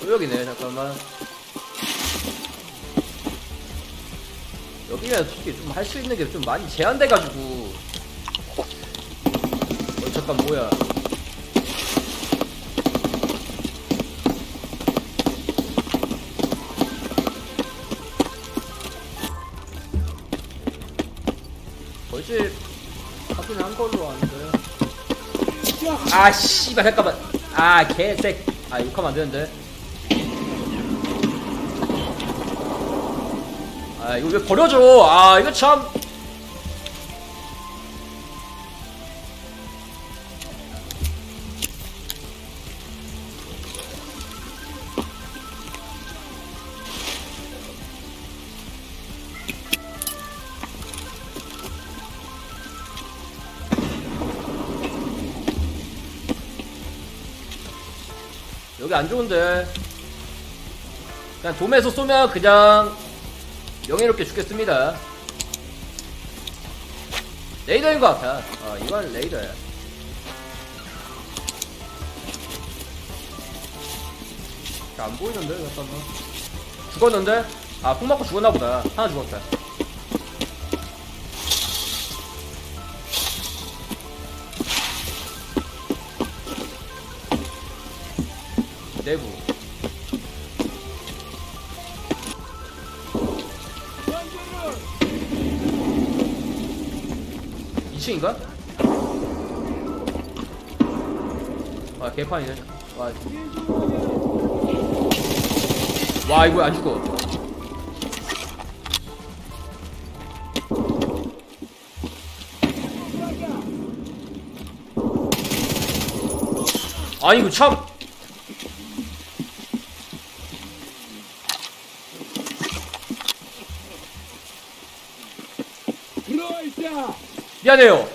또 여기네 잠깐만. 여기가 솔직히 좀 할 수 있는 게 좀 많이 제한돼가지고. 어 잠깐 뭐야. 벌집 확인 한 걸로 아는데. 아 씨발 잠깐만. 아 개색 아 욕하면 안 되는데 아 이거 왜 버려줘? 아 이거 참. 여기 안 좋은데. 그냥 돔에서 쏘면 그냥 명예롭게 죽겠습니다. 레이더인 것 같아. 어 이건 레이더야 잘안 보이는데 잠깐만. 죽었는데? 아폭 맞고 죽었나 보다. 하나 죽었다. 내부 2층인가? 아 개판이네. 와, 와 이거 안 죽어? 아니 이거 참 해야 돼요.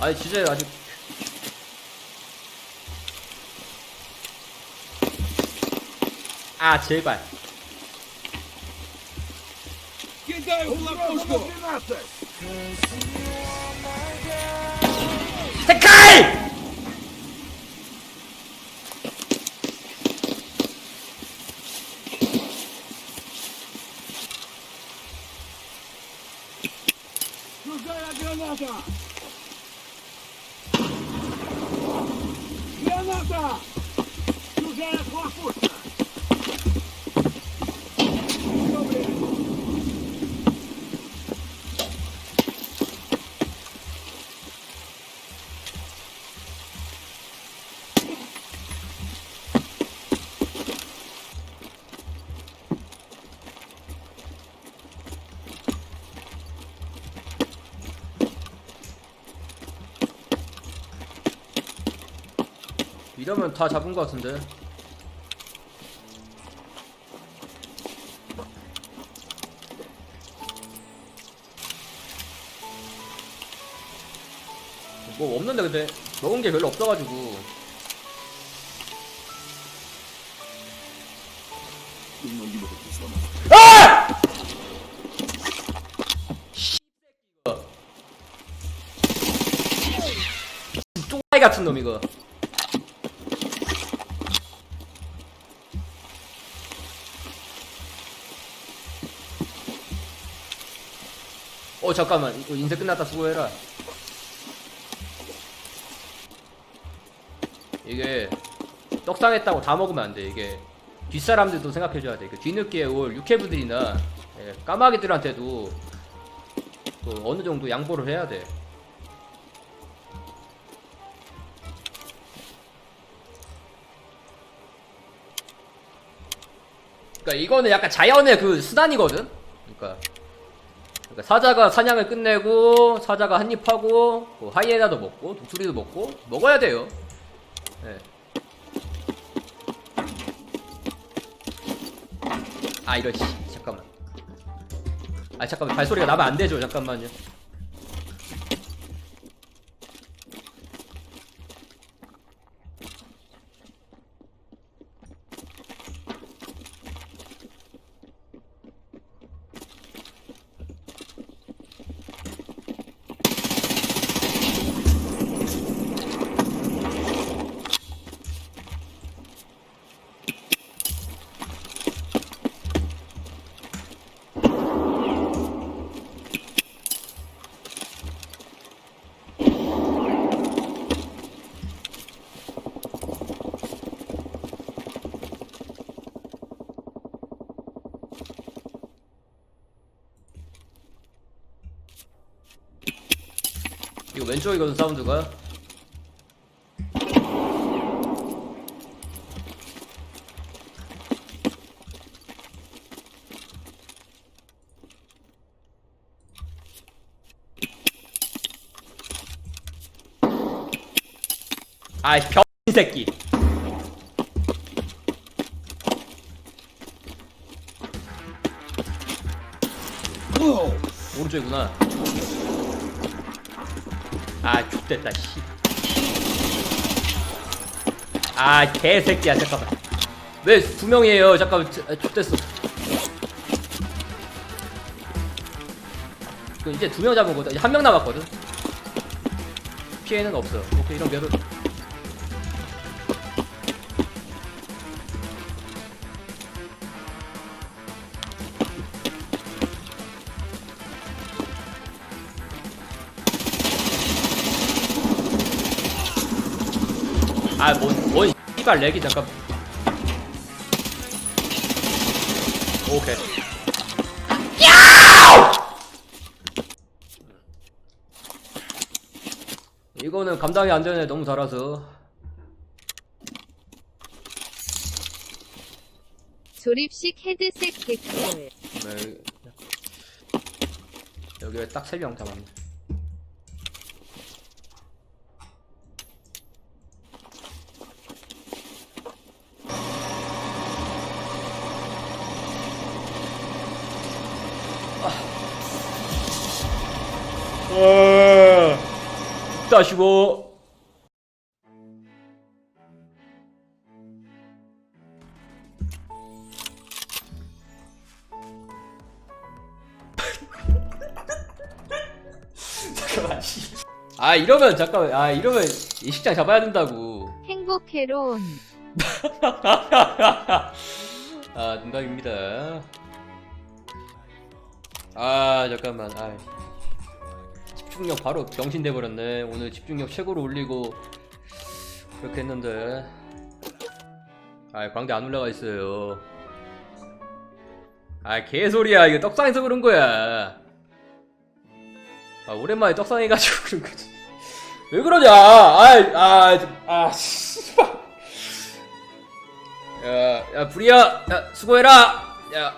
아니 진짜 아직 아 제발 граната! Граната! Чужая хлопушка! 이러면 다 잡은 것 같은데. 뭐 없는데 근데 먹은 게 별로 없어가지고. 아! 똥아이 같은 놈 이거 어 잠깐만 인쇄 끝났다 수고해라 이게 떡상했다고 다 먹으면 안 돼 이게 뒷사람들도 생각해줘야 돼. 그 뒤늦게 올 육해부들이나 예, 까마귀들한테도 또 어느 정도 양보를 해야 돼. 그러니까 이거는 약간 자연의 그 수단이거든. 그러니까, 그러니까 사자가 사냥을 끝내고 사자가 한입 하고 뭐 하이에나도 먹고 독수리도 먹고 먹어야 돼요. 예. 아 이런 씨 잠깐만. 아 잠깐만. 발소리가 나면 안 되죠. 잠깐만요 왼쪽이거든 사운드가 아이 병 새끼. 오른쪽이구나 아 X됐다 씨. 아 개새끼야 잠깐만. 왜 두 명이에요? 잠깐만 아, X됐어. 그 이제 두 명 잡은 거다 한 명 남았거든. 피해는 없어 오케이 이런 배로 아뭔 뭔 씨발 렉이 잠깐. 오케이. 이거는 감당이 안 되네 너무 달아서. 조립식 헤드셋 개꿀. 네. 여기에 딱세명 잡았네 아. 잠깐만 씨. 아 이러면 잠깐만 아 이러면 이 식장 잡아야 된다고 행복해론. 아 농담입니다 아 잠깐만. 아 집중력 바로 병신 돼 버렸네. 오늘 집중력 최고로 올리고 그렇게 했는데. 아 광대 안 올라가 있어요. 아 개소리야. 이거 떡상에서 그런 거야. 아 오랜만에 떡상 해가지고 그런 거지. 왜 그러냐? 아아아 씨발. 야, 야, 부리야, 야, 수고해라. 야,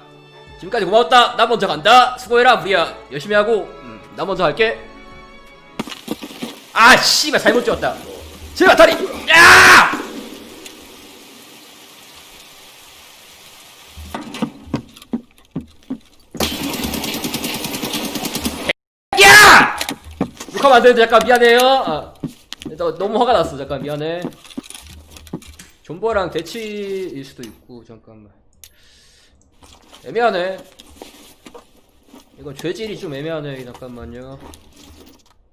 지금까지 고마웠다. 나 먼저 간다. 수고해라, 부리야. 열심히 하고, 음, 나 먼저 할게. 아, 씨발, 잘못 찍었다. 제발, 다리! 야! 야! 욕하면 안 되는데, 잠깐 미안해요. 아, 너, 너무 화가 났어. 잠깐 미안해. 존버랑 대치일 수도 있고 잠깐만 애매하네. 이건 죄질이 좀 애매하네 잠깐만요.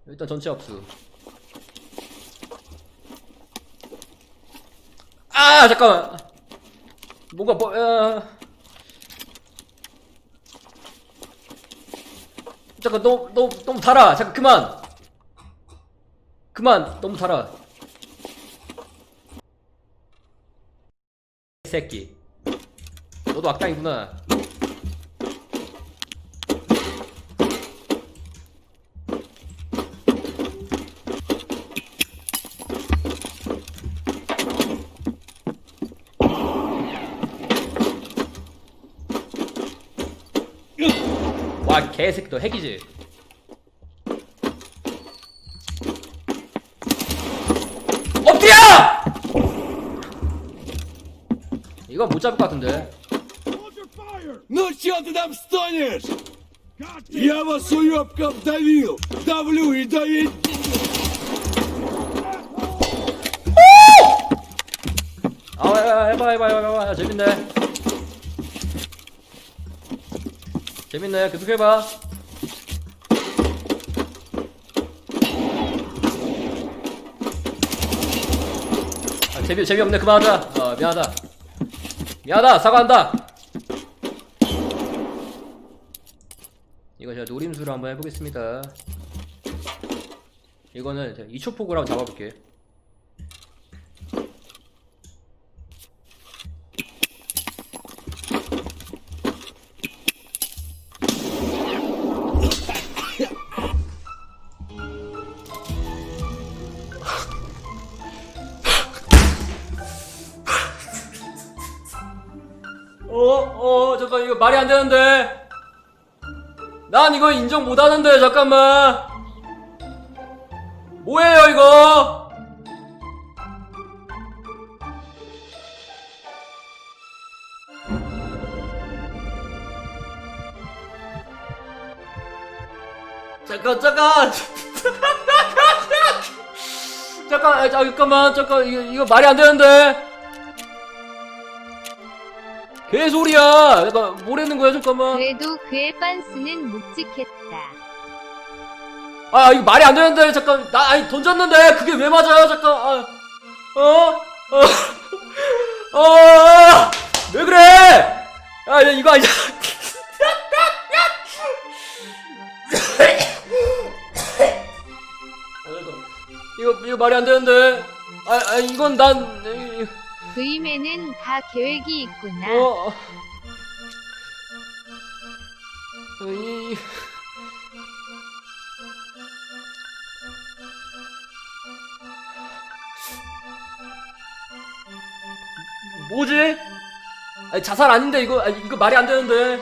일단 전체 합수. 아 잠깐만. 뭔가 뭐 야. 잠깐 너무 너무 너무 달아. 잠깐 그만. 그만. 너무 달아. 새끼 너도 악당이구나. 와 개새끼 너 핵이지? 엎드려! 이건 못 잡을 것 같은데 fire! Ну чё ты там стонешь? God damn Я вас уёбков давил! Давлю и давить! 아 야, 해봐 해봐 해봐 해봐 야, 재밌네 재밌네 계속 해봐 아, 재미 재미없네 그만하자 어 미안하다 미안하다 사과한다 우림수를 한번 해보겠습니다 이거는 2초 폭으로 한번 잡아볼게요 어, 어, 잠깐, 이거 말이 안 되는데. 난 이거 인정 못 하는데, 잠깐만. 뭐예요, 이거? 잠깐, 잠깐. 잠깐, 아, 잠깐만, 잠깐, 이거, 이거 말이 안 되는데. 개소리야. 잠깐, 뭐라는 거야, 잠깐만. 그래도 그의 빤스는 묵직했다. 아 이거 말이 안 되는데 잠깐 나 아니 던졌는데 그게 왜 맞아요 잠깐 아, 어? 어? 어? 왜 그래? 아 이거 아니야 이거 이거 말이 안 되는데 아, 아 이건 난 이- 부임에는 다 계획이 있구나. 어. 어, 이 뭐지? 아니, 자살 아닌데 이거 아니, 이거 말이 안 되는데